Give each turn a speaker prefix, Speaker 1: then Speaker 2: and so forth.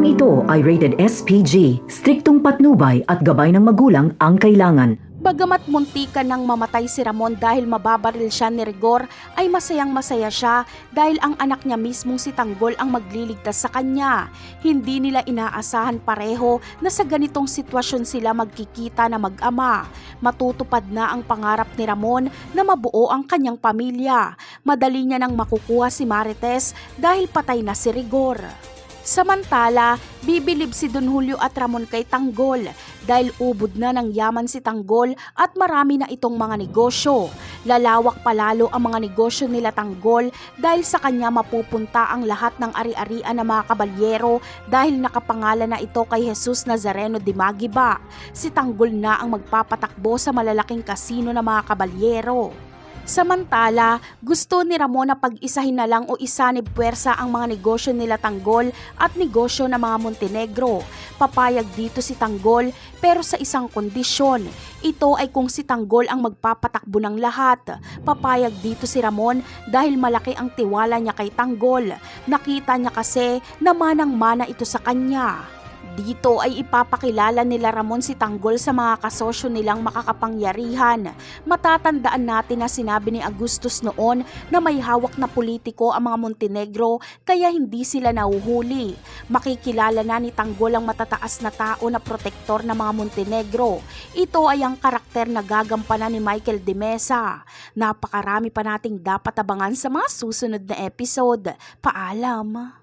Speaker 1: Programang ito ay rated SPG, striktong patnubay at gabay ng magulang ang kailangan.
Speaker 2: Bagamat muntikan nang mamatay si Ramon dahil mababaril siya ni Rigor, ay masayang masaya siya dahil ang anak niya mismong si Tanggol ang magliligtas sa kanya. Hindi nila inaasahan pareho na sa ganitong sitwasyon sila magkikita na mag-ama. Matutupad na ang pangarap ni Ramon na mabuo ang kanyang pamilya. Madali niya nang makukuha si Marites dahil patay na si Rigor. Samantala, bibilib si Don Julio at Ramon kay Tanggol dahil ubod na ng yaman si Tanggol at marami na itong mga negosyo. Lalawak palalo ang mga negosyo nila Tanggol dahil sa kanya mapupunta ang lahat ng ari-arian ng mga kabalyero dahil nakapangalan na ito kay Jesus Nazareno de Magiba. Si Tanggol na ang magpapatakbo sa malalaking kasino ng mga kabalyero. Samantala, gusto ni Ramon na pag-isahin na lang o isa ni puwersa ang mga negosyo nila Tanggol at negosyo ng mga Montenegro. Papayag dito si Tanggol pero sa isang kondisyon. Ito ay kung si Tanggol ang magpapatakbo ng lahat. Papayag dito si Ramon dahil malaki ang tiwala niya kay Tanggol. Nakita niya kasi na manang-mana ito sa kanya. Dito ay ipapakilala nila Ramon si Tanggol sa mga kasosyo nilang makakapangyarihan. Matatandaan natin na sinabi ni Agustus noon na may hawak na politiko ang mga Montenegro kaya hindi sila nauhuli. Makikilala na ni Tanggol ang matataas na tao na protektor ng mga Montenegro. Ito ay ang karakter na gagampanan ni Michael de Mesa. Napakarami pa nating dapat abangan sa mga susunod na episode. Paalam!